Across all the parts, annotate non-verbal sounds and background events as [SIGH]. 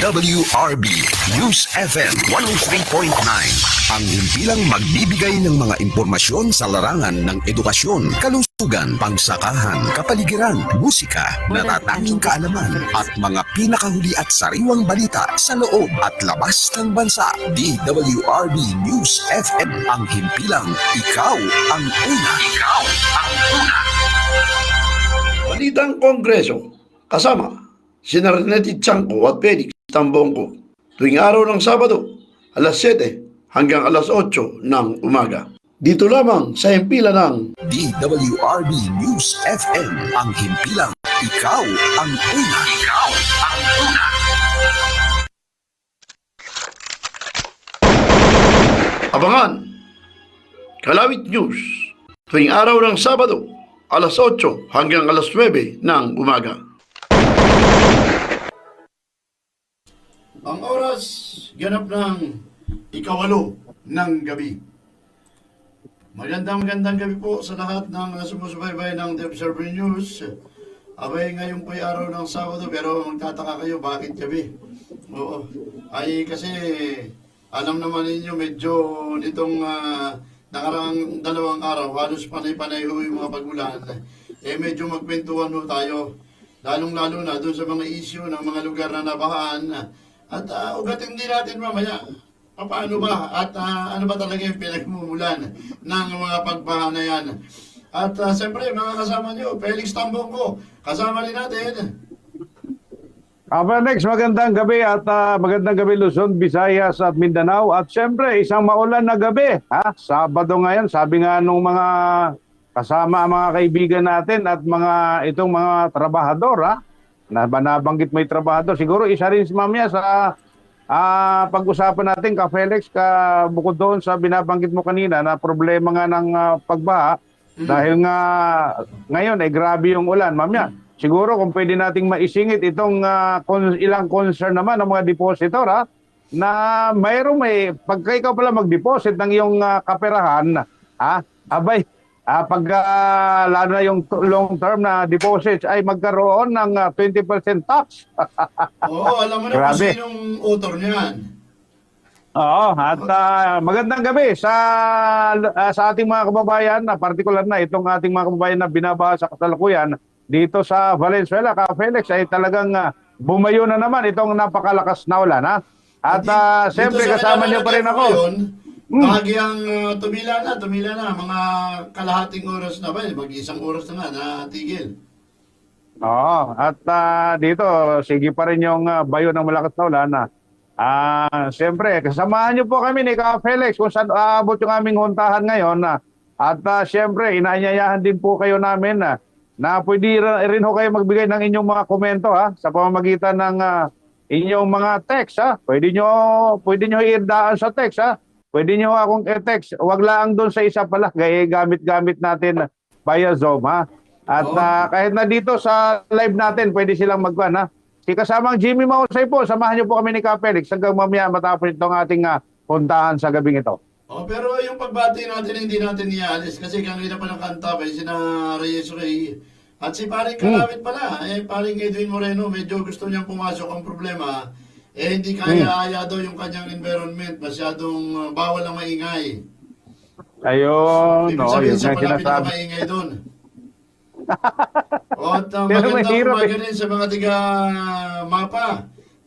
DWRB News FM 103.9 Ang himpilang magbibigay ng mga impormasyon sa larangan ng edukasyon, kalusugan, pangsakahan, kapaligiran, musika, natatanging kaalaman at mga pinakahuli at sariwang balita sa loob at labas ng bansa. DWRB News FM ang himpilang ikaw ang una. Ikaw ang una. Balitang Kongreso, kasama si Narneti Chanco at Felix Tambongko tuwing araw ng Sabado, alas 7 hanggang alas 8 ng umaga. Dito lamang sa hempila ng DWRB News FM ang himpilang ikaw ang una. Ikaw ang una. Abangan, Kalawit News, tuwing araw ng Sabado, alas 8 hanggang alas 9 ng umaga. Ang oras, ganap ng ikawalo ng gabi. Magandang magandang gabi po sa lahat ng sumusubaybay ng The Observer News. Abay, ngayon po'y araw ng Sabado pero magtataka kayo bakit gabi. Oo. Ay kasi alam naman ninyo medyo nitong ah, nakaraang dalawang araw halos panay-panay ho yung mga pagulan. Eh medyo magkwentuhan ho tayo. Lalong-lalo na doon sa mga issue ng mga lugar na nabahaan. At uh, ugatin din natin mamaya paano ba at ah, ano ba talaga yung pinagmumulan ng mga pagbaha na yan. At uh, siyempre mga kasama nyo, Felix Tambongko, kasama rin natin. Aba next, magandang gabi at ah, magandang gabi Luzon, Visayas at Mindanao. At syempre, isang maulan na gabi. Ha? Sabado ngayon, sabi nga nung mga kasama mga kaibigan natin at mga itong mga trabahador, ha? Na nabanggit may trabahador. Siguro isa rin si mamaya sa ah, pag-usapan natin ka Felix, ka bukod doon sa binabanggit mo kanina na problema nga ng ah, pagbaha. Dahil nga ngayon ay grabe yung ulan, mamaya. Siguro kung pwede nating maisingit itong ah, kon- ilang concern naman ng mga depositor ha, na mayroong may pagka ikaw pala mag-deposit ng iyong ah, kaperahan, ha, abay, ah, pag ah, lalo na yung long term na deposits ay magkaroon ng ah, 20% tax. [LAUGHS] Oo, alam mo na kung Grabe. sinong author niyan. Oo, at ah, magandang gabi sa ah, sa ating mga kababayan, na partikular na itong ating mga kababayan na binabaha sa kasalukuyan dito sa Valenzuela, ka Felix ay talagang ah, bumayo na naman itong napakalakas na ulan ha. At uh, dito siyempre sa kasama niyo pa rin ako. Ngayon, Mm. bahagyang uh, tumila na, tumila na, mga kalahating oras na ba, mag-isang oras na nga na tigil. Oo, at ah, dito sige pa rin yung ah, bayo ng malakas na ulan. Ah, siyempre kasamahan niyo po kami ni Ka Felix kung saan aabot yung aming huntahan ngayon na at ah, siyempre inaanyayahan din po kayo namin na na pwede rin, ho kayo magbigay ng inyong mga komento ha sa pamamagitan ng ah, inyong mga text ha. Pwede nyo pwede nyo irdaan sa text ha. Pwede nyo akong i-text. Wag lang doon sa isa pala gaya gamit-gamit natin via Zoom ha. At Oo. ah, kahit na dito sa live natin, pwede silang magkuhan ha. Si kasamang Jimmy Mausay po, samahan niyo po kami ni Ka Felix hanggang mamaya matapos itong ating ah, puntahan sa gabing ito. Oh, pero yung pagbati natin hindi natin iaalis kasi kanina pa ng kanta ba sina Reyes Rey at si paring Kalawit pala eh paring Edwin Moreno medyo gusto niyang pumasok ang problema eh hindi kaya-aya daw yung kanyang environment masyadong uh, bawal ang maingay Ayun, Ibig no, sabihin yun siya ang pala sinasabi. pinakamaingay doon. [LAUGHS] o at uh, Pero magandang mahirap umaga eh. rin sa mga tiga mapa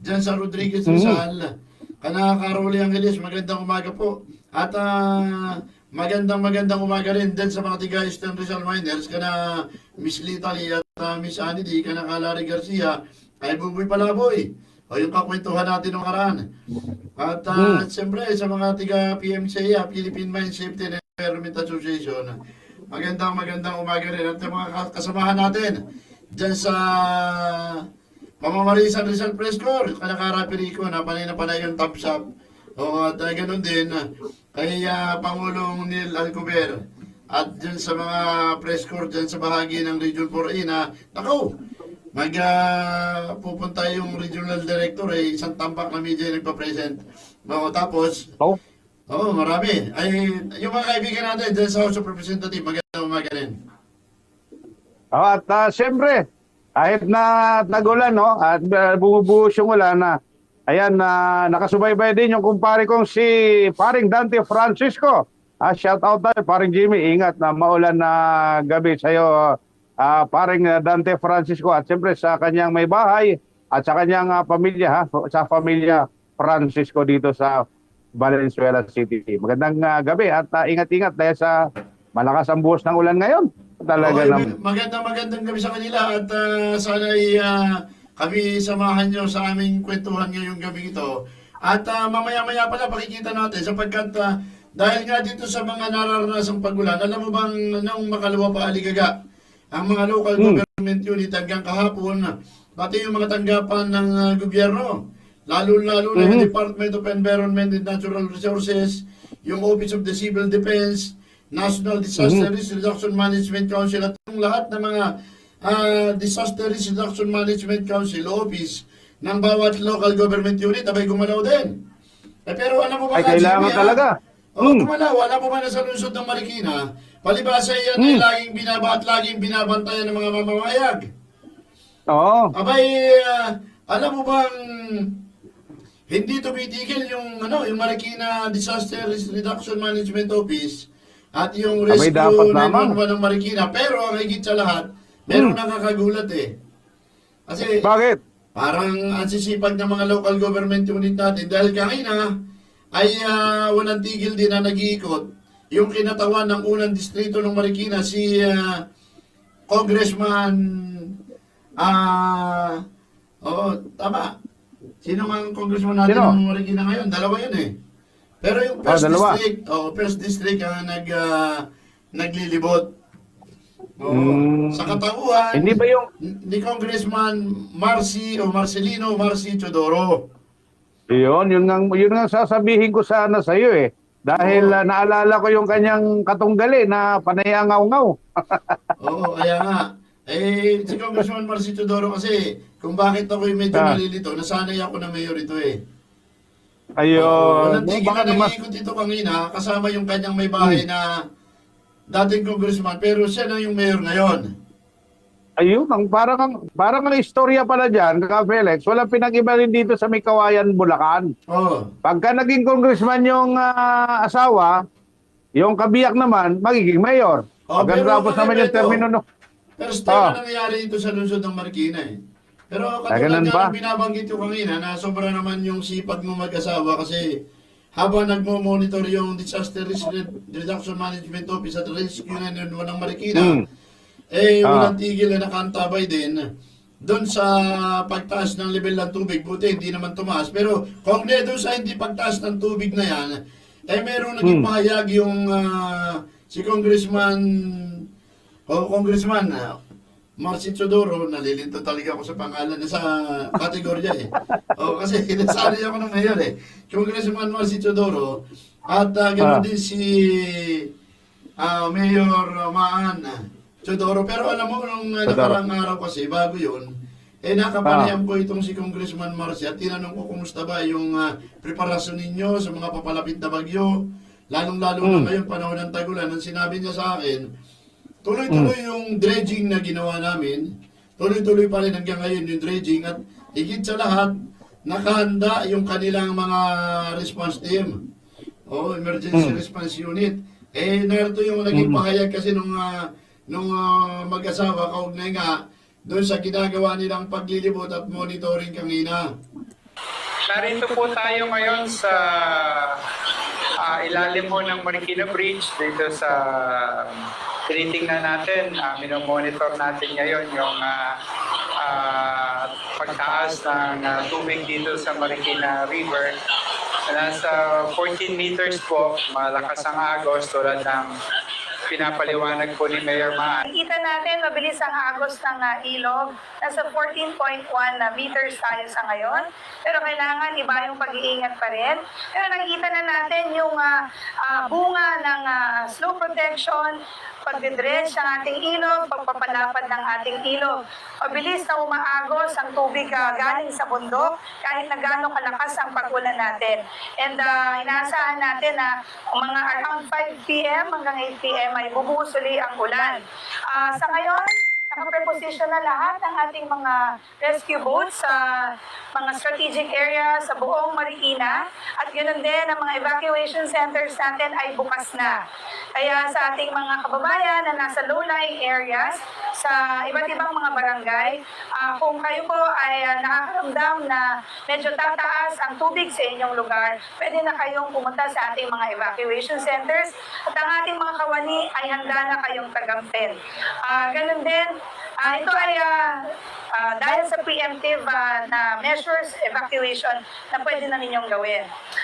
dyan sa Rodriguez. Rizal. Kana Caroli Angeles, magandang umaga po. At ah, magandang magandang umaga rin din sa mga tiga Eastern Rizal Miners, kana Miss Litali at ah, Miss Annie D, kana Kalari Garcia, kay Buboy Palaboy. O yung kakwentuhan natin ng karaan. At ah, siyempre sa mga tiga PMCA, Philippine Mine Safety and Environment Association, magandang magandang umaga rin. At yung mga ka- kasamahan natin dyan sa Pamamarisan Rizal Press Corps, kanakara Perico, na panay na panay yung top shop. O at uh, ganun din, ah, kay ah, Pangulong Neil Alcover. At dyan sa mga press corps dyan sa bahagi ng Region 4A na, nakaw, mag ah, pupunta yung regional director eh, isang tambak na media yung nagpa-present. O, tapos, Oh, Oo, marami. Ay, yung mga kaibigan natin dyan sa House of Representative, magandang umaga rin. oh, at ah, siyempre, kahit na tagulan, no, at uh, bumubuhos yung ulan na Ayan, na nakasubaybay din yung kumpare kong si paring Dante Francisco. Ah, shout out tayo, paring Jimmy. Ingat na maulan na gabi sa iyo, ah, paring ah, Dante Francisco. At siyempre sa kanyang may bahay at sa kanyang ah, pamilya, ha? sa pamilya Francisco dito sa Valenzuela City. Magandang ah, gabi at ah, ingat-ingat dahil sa malakas ang buhos ng ulan ngayon. Talaga Okay, naman. magandang magandang gabi sa kanila at ah, sana ay ah, kami samahan nyo sa aming kwentuhan ngayong gabi ito. At ah, mamaya-maya pala pakikita natin sapagkat ah, dahil nga dito sa mga nararanasang pagulan, alam mo bang nung makalawa pa aligaga, ang mga local Hmm. government unit hanggang kahapon, pati yung mga tanggapan ng ah, gobyerno, lalo-lalo na yung Mhm. Department of Environment and Natural Resources, yung Office of the Civil Defense, National Disaster Mhm. Risk Reduction Management Council at yung lahat ng mga ah, Disaster Risk Reduction Management Council Office ng bawat local government unit, abay gumalaw din. Eh, pero alam mo ba, Ay, kailangan Jimmy, talaga. Oo, Hmm. gumalaw. Alam mo ba na sa lungsod ng Marikina, palibasa yan ay Hmm. laging binaba at laging binabantayan ng mga mamamayag. Oo. Abay, ah, alam mo bang hindi tumitigil yung ano, yung Marikina Disaster Risk Reduction Management Office at yung Rescue dapat lamang. 911 ng Marikina. Pero ang higit sa lahat, meron nakakagulat eh. Kasi Bakit? parang ang sisipag ng mga local government unit natin dahil kanina ay ah, walang tigil din na nag-iikot yung kinatawan ng unang distrito ng Marikina si ah, Congressman ah oo tama sino mang congressman natin Sino? ng Marikina ngayon dalawa yun eh pero yung Oh, first dalawa. district oh first district ang nag ah, naglilibot Oo. Mm. sa katauhan Hindi ba yung ni Congressman Marcy o Marcelino Marcy Chodoro. Yun, yun nga, yun nga sasabihin ko sana sa iyo eh. Dahil Oo. ah, naalala ko yung kanyang katunggali na panayangaw-ngaw. [LAUGHS] Oo, kaya nga. Eh, si Congressman Marcy Chodoro kasi kung bakit ako medyo Ah. nalilito, nasanay ako na mayor ito eh. Ayun. walang tigil na naman, nag-iikot dito kanina, kasama yung kanyang may bahay Hmm. na dating congressman, pero siya na yung mayor ngayon. Ayun, ang parang, ang- parang ang istorya pala dyan, kaka Felix, walang pinag-iba rin dito sa Mikawayan, Bulacan. Oo. Pagka naging congressman yung ah, asawa, yung kabiyak naman, magiging mayor. Oh, pero Pagkatapos naman yung termino no. Pero still Ah. na nangyayari ito sa lungsod ng Marikina eh. Pero Ah, katulad nga ba? ng binabanggit ko kanina na sobra naman yung sipag mo mag-asawa kasi habang nagmo-monitor yung Disaster Risk Red- Reduction Management Office at Rescue 911 ng Marikina, Hmm. Eh Ah. walang tigil na nakantabay din doon sa pagtaas ng level ng tubig. Buti hindi naman tumaas. Pero kung hindi doon sa hindi pagtaas ng tubig na yan, eh meron naging Hmm. pahayag yung ah, si Congressman o Congressman ah, Marcy Chodoro, nalilito talaga ako sa pangalan na sa kategorya eh. O kasi [LAUGHS] nasali ako ng mayor eh. Congressman Marcy Chodoro at uh, ganoon Ah. din si ah, Mayor Maan Chodoro. Pero alam mo, nung uh, nakarang araw kasi, bago yun, eh nakapanayam ko itong si Congressman Marcy at tinanong ko kumusta ba yung ah, preparasyon ninyo sa mga papalapit na bagyo, lalong-lalo na Mm. ngayon panahon ng tagulan. Ang sinabi niya sa akin, tuloy-tuloy yung dredging na ginawa namin, tuloy-tuloy pa rin hanggang ngayon yung dredging at higit sa lahat, nakahanda yung kanilang mga response team. O, emergency Mm. response unit. Eh, narito yung naging Mm. pahayag kasi nung, ah, nung ah, mag-asawa, kaugnay nga, doon sa ginagawa nilang paglilibot at monitoring kanina. Narito po tayo ngayon sa ah, ilalim po ng Marikina Bridge dito sa tinitingnan natin, uh, minomonitor natin ngayon yung ah, ah, pagtaas ng ah, tubig dito sa Marikina River. Nasa 14 meters po, malakas ang agos tulad ng pinapaliwanag po ni Mayor Maan. Nakita natin, mabilis ang agos ng ah, ilog. Nasa 14.1 na meters tayo sa ngayon. Pero kailangan iba yung pag-iingat pa rin. Pero nakikita na natin yung ah, ah, bunga ng ah, slow protection, pagdidredge ng ating ilog, pagpapalapad ng ating ilog. Mabilis na umaagos ang tubig ah, galing sa bundok kahit na gano'ng kalakas ang pagulan natin. And ah, inaasahan natin na mga around 5 p.m. hanggang 8 p.m. bubuhos uli ang ulan. Ah, sa ngayon, nakapreposition na lahat ng ating mga rescue boats sa mga strategic area sa buong Marikina. At ganoon din, ang mga evacuation centers natin ay bukas na. Kaya sa ating mga kababayan na nasa low-lying areas, sa iba't ibang mga barangay, ah, kung kayo po ay ah, nakakaramdam na medyo tataas ang tubig sa inyong lugar, pwede na kayong pumunta sa ating mga evacuation centers at ang ating mga kawani ay handa na kayong tagamtin. Ah, ganun din, ah, ito ay ah, ah, dahil sa preemptive ah, na measures, evacuation na pwede na ninyong gawin.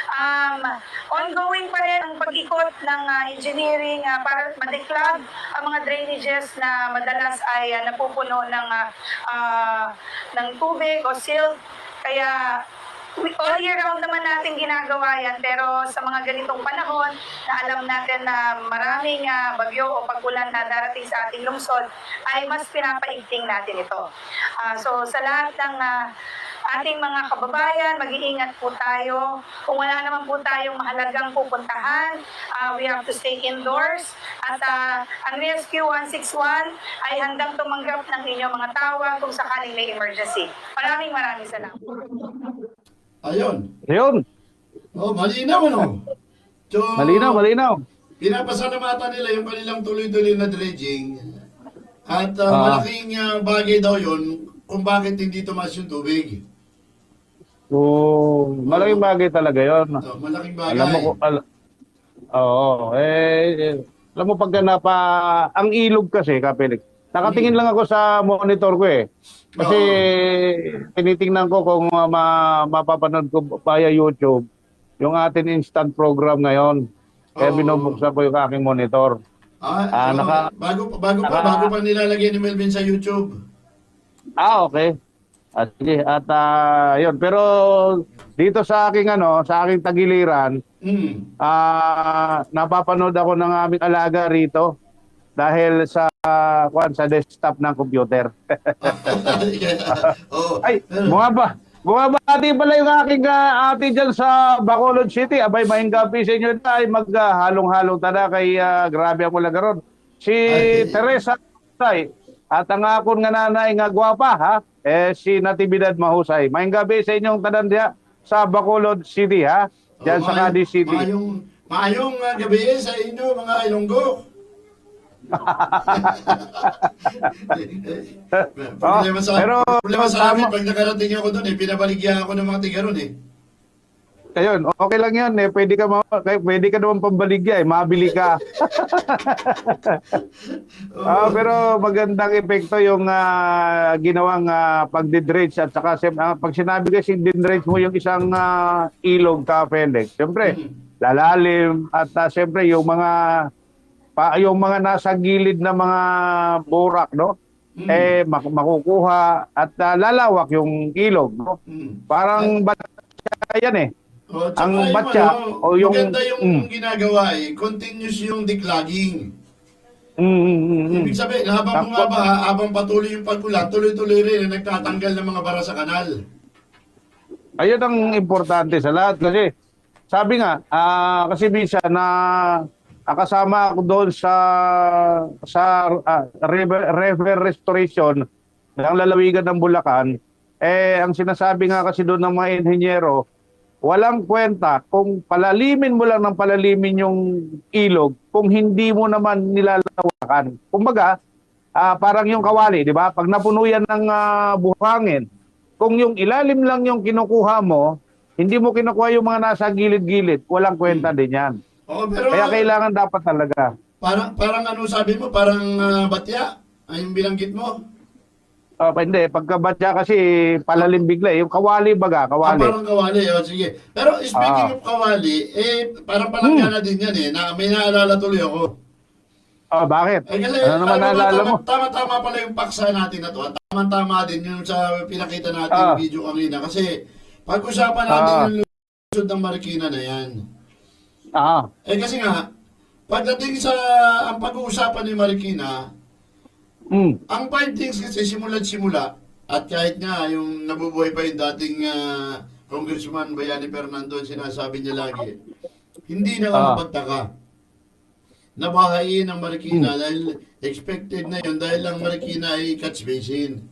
Um, ongoing pa rin ang pag-ikot ng ah, engineering ah, para madeklag ang mga drainages na madalas ay ah, napupuno ng, ah, ah, ng tubig o silt. Kaya all year round naman natin ginagawa yan pero sa mga ganitong panahon na alam natin na maraming ah, bagyo o pag-ulan na darating sa ating lungsod ay mas pinapaigting natin ito. Ah, so sa lahat ng ah, ating mga kababayan, mag-iingat po tayo. Kung wala naman po tayong mahalagang pupuntahan, ah, we have to stay indoors. At ah, ang Rescue 161 ay handang tumanggap ng inyong mga tawag kung sakaling may emergency. Maraming maraming salamat. Ayun. Yun, Oh, malinaw ano? So, malinaw, malinaw. Pinapasalamatan nila yung kanilang tuloy-tuloy na dredging. At uh, Ah. malaking uh, bagay daw yun kung bakit hindi tumas yung tubig. So, malaking bagay talaga yon. So, malaking bagay. Alam mo ko, al- Oo, eh, eh, alam mo pagka napa, ang ilog kasi, Kapelik, nakatingin lang ako sa monitor ko eh. Kasi tinitingnan ko kung uh, ma, mapapanood ko via YouTube yung atin instant program ngayon. Kaya Oo. binubuksan ko yung aking monitor. Ah, Ah, oh, naka- bago, bago pa, naka- bago pa nilalagay ni Melvin sa YouTube. Ah, okay. At sige, at ah, yun. Pero dito sa aking ano, sa aking tagiliran, Hmm. ah napapanood ako ng aming alaga rito dahil sa kwan sa desktop ng computer. [LAUGHS] oh, Ay, bumaba. Bumabati pala yung aking ah, ate dyan sa Bacolod City. Abay, mahing gabi sa inyo na ay maghalong-halong tada kay ah, grabe ang mula garon. Si Ay. Teresa Mahusay at ang akon nga nanay nga gwapa ha, eh si Natividad Mahusay. Mahing gabi sa inyong tanan diya sa Bacolod City ha. Diyan sa maayong- Cadiz City. Maayong, maayong uh, gabi sa inyo mga Ilonggo. [LAUGHS] problema sa, Oh, pero- problema sa amin, pag nakarating ako doon, eh, pinabaligyan ako ng mga tiga ron eh. Ayun, okay lang yan eh. Pwede ka, ma- pwede ka naman pambaligya eh. Mabili ka. [LAUGHS] Ah, pero magandang epekto yung ah, ginawang uh, pagdidredge at saka ah, pag sinabi kasi didredge mo yung isang ah, ilog ka, Felix, siyempre, lalalim at uh, siyempre yung mga pa, yung mga nasa gilid na mga burak, no? Mm. Eh, mak- makukuha at ah, lalawak yung ilog, no? Hmm. Parang batya yan eh. Oh, Ang yung batya, ano, o yung- maganda yung Mm. ginagawa eh, continuous yung declogging. Mm, mm, mm, mm. Ibig sabihin, habang bumabaha, habang patuloy yung pag-ulan, tuloy-tuloy rin na nagtatanggal ng mga bara sa kanal. Ayun ang importante sa lahat kasi sabi nga, ah, kasi minsan na ah, kasama ako doon sa sa ah, river, river restoration ng lalawigan ng Bulacan, eh ang sinasabi nga kasi doon ng mga inhenyero, walang kwenta kung palalimin mo lang ng palalimin yung ilog kung hindi mo naman nilalawakan. Kumbaga, ah, parang yung kawali, di ba? Pag napuno yan ng ah, buhangin, kung yung ilalim lang yung kinukuha mo, hindi mo kinukuha yung mga nasa gilid-gilid, walang kwenta din yan. Oo, pero Kaya kailangan dapat talaga. parang, parang ano sabi mo, parang ah, batya, ay yung binanggit mo. Oh, pa- hindi, pagkabatya kasi palalim bigla. eh. Yung kawali baga, Ah, kawali. parang kawali, oh, sige. Pero speaking Ah. of kawali, eh, parang palanggana din yan eh, na may naalala tuloy ako. Oh, bakit? Eh, kasi, Ano naman naalala mo? tama- Tama-tama pala yung paksa natin na to. At Tama-tama din yung sa pinakita natin Ah. yung video kanina. Kasi pag-usapan natin Ah. yung lusod ng Marikina na yan. Ah, Eh kasi nga, pagdating sa ang pag-uusapan ni Marikina, mm, ang findings kasi simula't simula, at kahit nga yung nabubuhay pa yung dating ah, Congressman Bayani Fernando, sinasabi niya lagi, hindi na Ah. makapagtaka nabahayin ng Marikina dahil expected na yun dahil ang Marikina ay catch basin.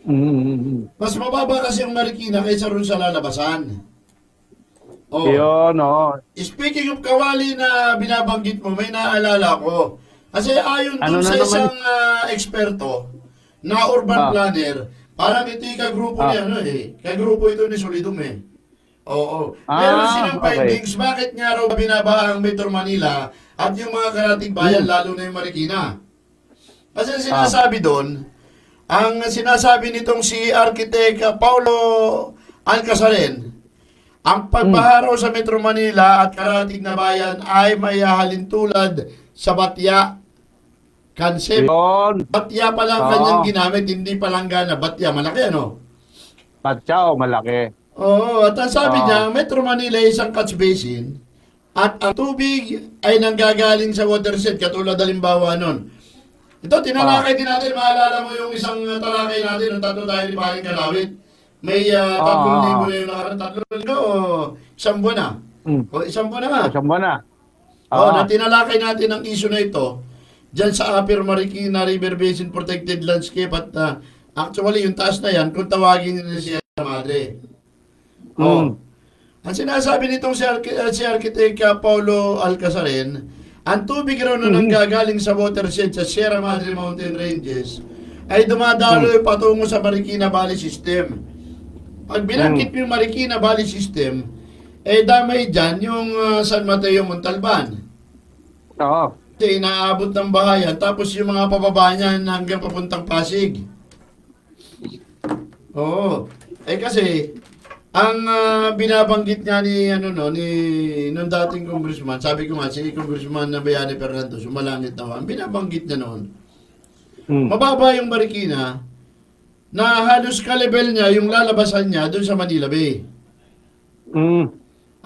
Mm. Mas mababa kasi ang Marikina kaysa ron sa lalabasan. Oh. Yun, oh. Speaking of kawali na binabanggit mo, may naalala ko. Kasi ayon Ano dun sa naman? isang ah, eksperto na urban Ah. planner, parang ito yung kagrupo Ah. ni ano eh. Kagrupo ito ni Solidum eh. Oo. Ah, Meron silang okay. findings, bakit nga raw binabaha ang Metro Manila at yung mga karating bayan, lalo na yung Marikina. Kasi ang sinasabi doon, ang sinasabi nitong si Architect ah, Paulo Alcazaren, ang pagbaha raw sa Metro Manila at karating na bayan ay may halintulad sa batya. Concept. Yun. Batya pa lang Oo. kanyang ginamit, hindi palanggana. Batya, malaki ano? Patsaw, malaki. Oo, at ang sabi Oo. niya, Metro Manila ay isang catch basin at ang tubig ay nanggagaling sa watershed katulad halimbawa nun. Ito, tinalakay din natin, maalala mo yung isang uh, talakay natin, ang tatlo tayo ni Paring Kalawit. May uh, tatlong Oo. linggo na yung nakaraan, tatlong linggo o isang buwan na. Mm. O isang buwan na nga. Kasama mo na. Oo, Ah. na tinalakay natin ang issue na ito dyan sa Upper Marikina River Basin Protected Landscape at ah, actually yung taas na yan kung tawagin nila si Sierra Madre. Oo. Mm. Ang sinasabi nitong si, uh, si Architect uh, Paulo Alcazaren, ang tubig raw na nanggagaling sa watershed sa Sierra Madre Mountain Ranges ay dumadalo patungo sa Marikina Valley System. Pag binangkit mo yung Marikina Valley System, eh damay dyan yung uh, San Mateo Montalban. Oo. Kasi inaabot ng bahayan, tapos yung mga pababa niyan hanggang papuntang Pasig. Oo. Eh kasi, ang ah, binabanggit nga ni, ano no, ni, nung dating congressman, sabi ko nga, si congressman na Bayani Fernando, sumalangit na ang binabanggit niya noon, Mm. mababa yung Marikina, na halos ka-level niya, yung lalabasan niya doon sa Manila Bay. Mm.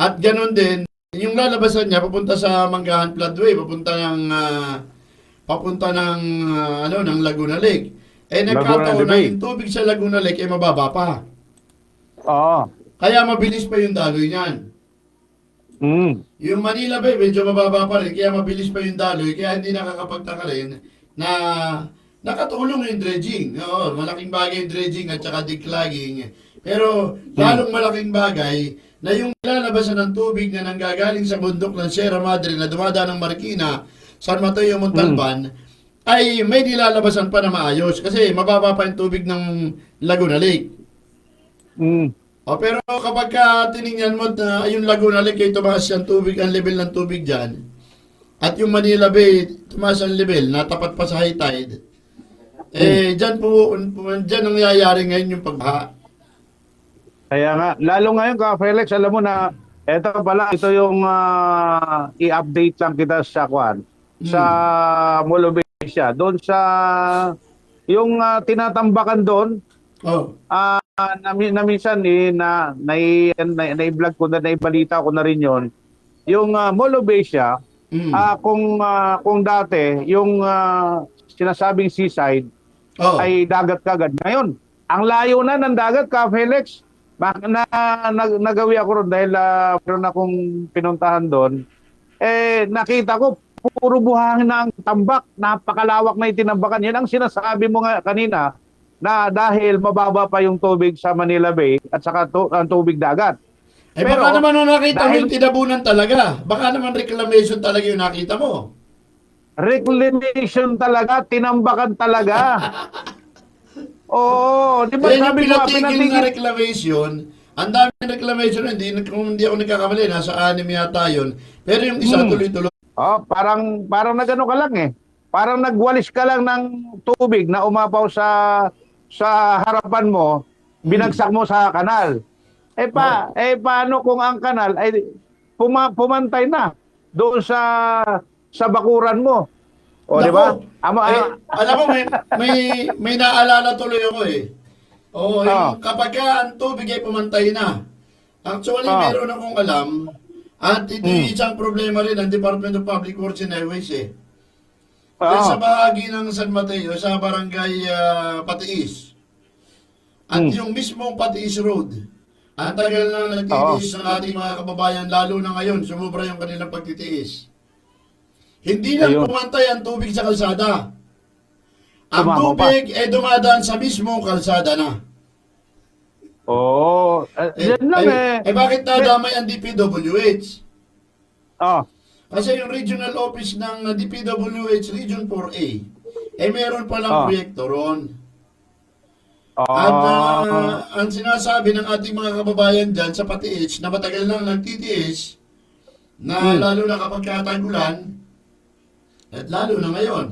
At ganun din, yung lalabasan niya papunta sa Manggahan Floodway, papunta ng ah, papunta ng ah, ano ng Laguna Lake. Eh nagkataon na yung tubig sa Laguna Lake ay mababa pa. Oo. Kaya mabilis pa yung daloy niyan. Mm. Yung Manila Bay medyo mababa pa rin, kaya mabilis pa yung daloy, kaya hindi nakakapagtaka rin na nakatulong yung dredging. Oo, malaking bagay yung dredging at saka declogging. Pero lalong malaking bagay na yung lalabasan ng tubig na nanggagaling sa bundok ng Sierra Madre na dumadaan ng Marikina, San Mateo, Montalban, ay may nilalabasan pa na maayos kasi mababa pa yung tubig ng Laguna Lake. Mm. O, pero kapag ka tiningnan mo na yung Laguna Lake ay tumaas ang tubig, ang level ng tubig dyan, at yung Manila Bay, tumaas ang level, natapat pa sa high tide, eh, dyan po, dyan ang nangyayari ngayon yung pagbaha. Kaya nga, lalo ngayon ka Felix, alam mo na eto pala ito yung ah, i-update lang kita sa kwan sa Molobesia. Doon sa yung ah, tinatambakan doon Oh, ah na, na minsan eh, na na, na, na, vlog ko na naibalita ko na rin yon. Yung uh, Molobesia, mm. ah kung ah, kung dati yung ah, sinasabing seaside oh. ay dagat kagad. Ngayon, ang layo na ng dagat ka, Felix. Na, na, nagawi ako ron dahil uh, meron akong pinuntahan doon. Eh, nakita ko, puro buhangin na ang tambak. Napakalawak na itinambakan. Yan ang sinasabi mo nga kanina na dahil mababa pa yung tubig sa Manila Bay at saka to, ang tubig dagat. eh, pero, baka naman nakita mo dahil- yung tinabunan talaga. Baka naman reclamation talaga yung nakita mo. Reclamation talaga, tinambakan talaga. [LAUGHS] Oo, di ba Kaya sabi ko, pinatigil na reclamation, ang daming reclamation, hindi, kung hindi ako nagkakamali, nasa anim yata yun. Pero yung isa Hmm. tuloy-tuloy. Oh, parang parang nagano ka lang eh. Parang nagwalis ka lang ng tubig na umapaw sa sa harapan mo, binagsak mo sa kanal. Eh pa, eh paano kung ang kanal ay puma, pumantay na doon sa sa bakuran mo? O di ba? Ama, eh, ah, alam mo, may, may, may naalala tuloy ako eh. Oo, Ah. yung kapag ka ang tubig ay pumantay na. Actually, Ah. meron akong alam, at ito yung isang problema rin ng Department of Public Works and Highways eh. Ah, sa bahagi ng San Mateo, sa barangay ah, Patiis. At Hmm. yung mismong Patiis Road, ang tagal na nagtitiis ng ating mga kababayan, lalo na ngayon, sumubra yung kanilang pagtitiis. Hindi lang Ayun. pumantay ang tubig sa kalsada. Ang Tumama tubig ay dumadaan sa mismong kalsada na. Oo. Eh, yan lang eh. eh, bakit nadamay ang DPWH? Oh. Kasi yung regional office ng DPWH Region 4A, eh meron palang Ah. proyekto ron. Oh. At uh, ang sinasabi ng ating mga kababayan dyan sa PATIH na matagal nang nagtitiis, na Hmm. lalo na kapag katagulan, at lalo na ngayon,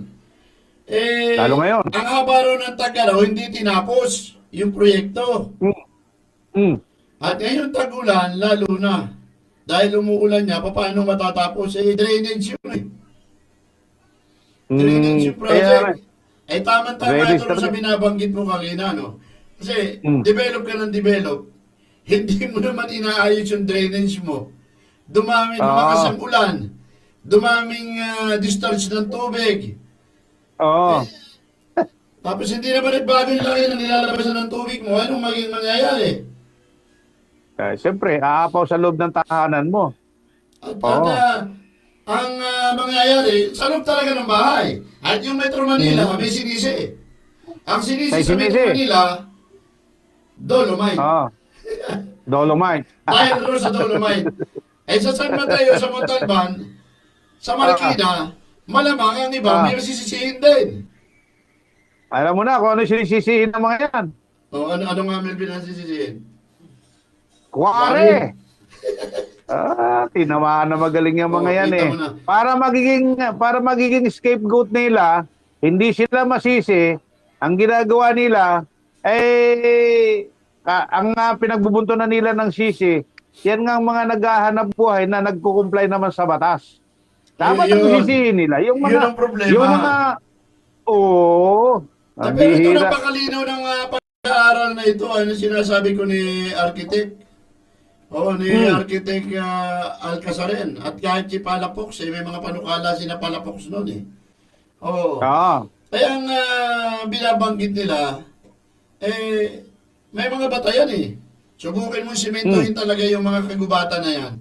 eh, Lalo ngayon. ang haba raw ng Tagaraw, hindi tinapos yung proyekto. Mm. At ngayon tagulan, lalo na. Dahil umuulan niya, paano matatapos? Eh, drainage yun eh. Drainage yung Mm, kaya, project. Eh, tama-tama ito sa binabanggit mo kanina, no? Kasi, Mm. develop ka ng develop, [LAUGHS] hindi mo naman inaayos yung drainage mo. Dumami, Ah. lumakas ang ulan. Dumaming ah, discharge ng tubig. Oo. [LAUGHS] Tapos hindi naman nagbago yung laki ng nilalabasan ng tubig mo. Anong maging mangyayari? Eh, Siyempre, aapaw sa loob ng tahanan mo. At, Oo. at ah, ang ah, mangyayari, sa loob talaga ng bahay. At yung Metro Manila, may sinisi. Ang sinisi May sa Metro sinisi. Manila, Dolomite. Oo. [LAUGHS] Dolomite. Dahil doon sa Dolomite. [LAUGHS] eh sa San Mateo, sa Montalban, sa Marikina, malamang ang iba, Ah. may masisisihin din. Alam mo na kung ano sinisisihin ng mga yan. O ano, ano nga Melvin ang sisisihin? Kuwari. [LAUGHS] Ah, tinamaan na magaling yung mga Oo, yan kita eh. mo na. Para magiging para magiging scapegoat nila, hindi sila masisi. Ang ginagawa nila eh ka- ang uh, pinagbubuntunan nila ng sisi, yan nga ang mga naghahanap buhay na nagko-comply naman sa batas. Dapat Yun. ang sisihin nila. Yung mga, Yun ang problema. Yung mga, oo. Ang pero ito bihira. napakalinaw ng uh, pag-aaral na ito, ano sinasabi ko ni architect? Oo, ni Hmm. architect uh, Alcazaren. At kahit si Palafox, eh, may mga panukala si na Palafox noon eh. Oo. Ah, Kaya ang ah, binabanggit nila, eh, may mga batayan eh. Subukin mo simentohin talaga yung mga kagubatan na yan.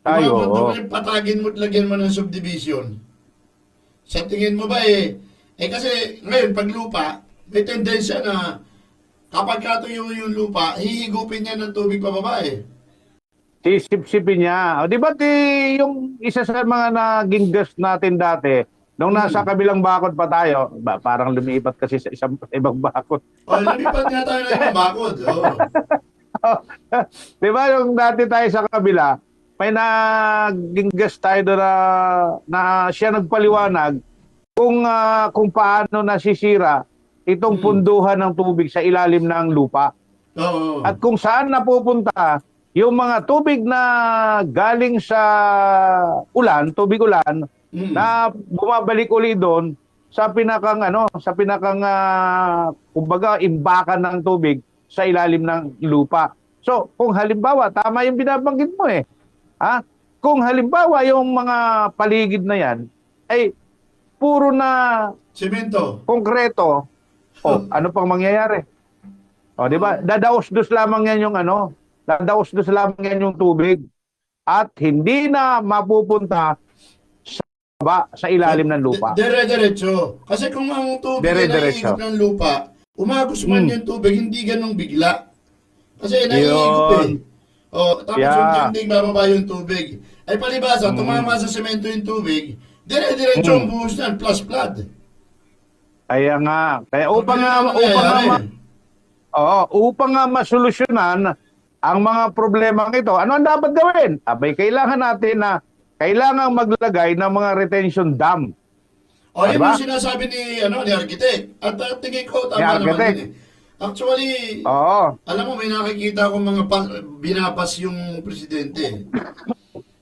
Hmm. Oo. naman, patagin mo at lagyan mo ng subdivision. Sa tingin mo ba eh, eh kasi ngayon pag lupa, may tendensya na kapag katuyo yung lupa, hihigupin niya ng tubig pababa eh. sisip-sipin niya. O, di ba ti, yung isa sa mga naging guest natin dati, nung nasa kabilang bakod pa tayo, ba, parang lumipat kasi sa isang [LAUGHS] ibang bakod. O, lumipat nga tayo ng ibang bakod. Oh. [LAUGHS] di ba yung dati tayo sa kabila, may naging guest tayo doon na, na siya nagpaliwanag kung ah, kung paano nasisira itong Hmm. punduhan ng tubig sa ilalim ng lupa. Oo. At kung saan napupunta yung mga tubig na galing sa ulan, tubig ulan, Mm. na bumabalik uli doon sa pinakang ano, sa pinakang ah, kumbaga imbakan ng tubig sa ilalim ng lupa. So, kung halimbawa tama yung binabanggit mo eh. Ha? Kung halimbawa yung mga paligid na yan ay puro na Semento. konkreto, oh, ano pang mangyayari? O, di ba? Dadaos-dos lamang yan yung ano, dadaos-dos lamang yan yung tubig. At hindi na mapupunta sa baba, sa ilalim ng lupa. Dire-diretso. Kasi kung ang tubig ay Dire-diretso. naiigop ng lupa, umagos man Hmm. yung tubig, hindi ganong bigla. Kasi naiigop eh. O, tapos Yeah. yung tubig, bababa yung tubig. Ay palibasa, Hmm. tumama sa semento yung tubig, dire-diretso ang buhos niyan, plus flood. Kaya nga, kaya upang nga, upang nga, ma- oo, upang nga masolusyonan ang mga problema ito, ano ang dapat gawin? Abay, kailangan natin na kailangan maglagay ng mga retention dam. O, yun Diba? yung sinasabi ni, ano, ni architect. At uh, tingin ko, Ni tama naman architect. yun eh. Actually, Oo. alam mo, may nakikita akong mga pa- binapas yung presidente.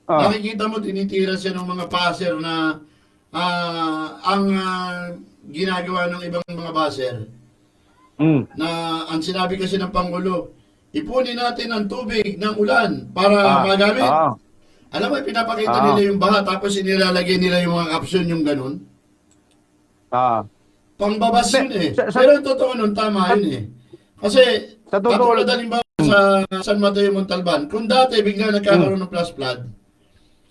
Oh. Nakikita mo, tinitira siya ng mga passer na ah, ang ah, ginagawa ng ibang mga baser Mm. na ang sinabi kasi ng Pangulo, ipunin natin ang tubig ng ulan para Ah, magamit. ah. Alam mo, pinapakita Ah. nila yung baha tapos inilalagay nila yung mga caption yung ganun. Ah. Pangbabas yun eh. Sa- sa- Pero totoo nun, tama yun eh. Kasi, Sa totoo- katulad halimbawa sa San Mateo Montalban, kung dati bigla nagkakaroon ng plus flood,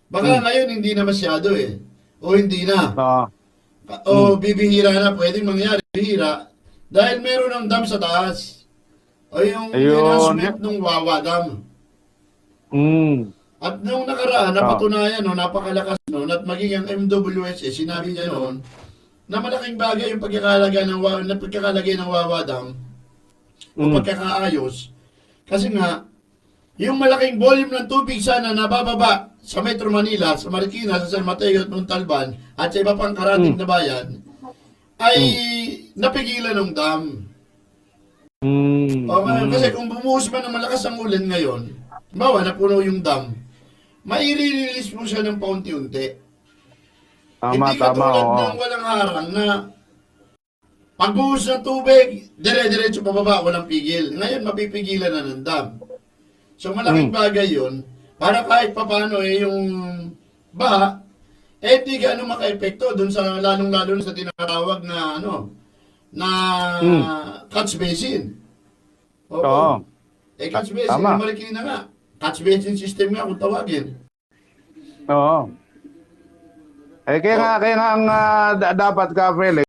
baka Hmm. ngayon hindi na masyado eh. o hindi na. Oo. O bibihira na, pwedeng mangyari, bihira. Dahil meron ng dam sa taas. O yung Ayun. enhancement ng Wawa Dam. Mm. At nung nakaraan, napatunayan no, napakalakas noon at maging ang MWSA, sinabi niya noon, na malaking bagay yung pagkakalagay ng, wa- na pagkakalagay ng Wawa Dam o Mm. pagkakaayos. Kasi nga, yung malaking volume ng tubig sana nabababa sa Metro Manila, sa Marikina, sa San Mateo at Montalban, at sa iba pang karating Mm. na bayan, ay napigilan ng dam. Mm. O, ngayon, Mm. kasi kung bumuhos man ng malakas ang ulan ngayon, bawa napuno yung dam, maire-release mo siya ng paunti-unti. Tama, Hindi tama. katulad oo. ng walang harang na pagbuhos ng tubig, dire-diretso pababa, walang pigil. Ngayon, mapipigilan na ng dam. So, malaking Hmm. bagay yun. Para kahit papano eh, yung baha, eh, di gaano maka-epekto dun sa, lalong-lalo na sa tinatawag na, ano, na Hmm. catch basin. Oo. Oo. Eh, catch basin, Tama. Tama. Marikina nga. Catch basin system nga kung tawagin. Oo. Eh, kaya nga, kaya nga ang ah, da- dapat ka, Felix,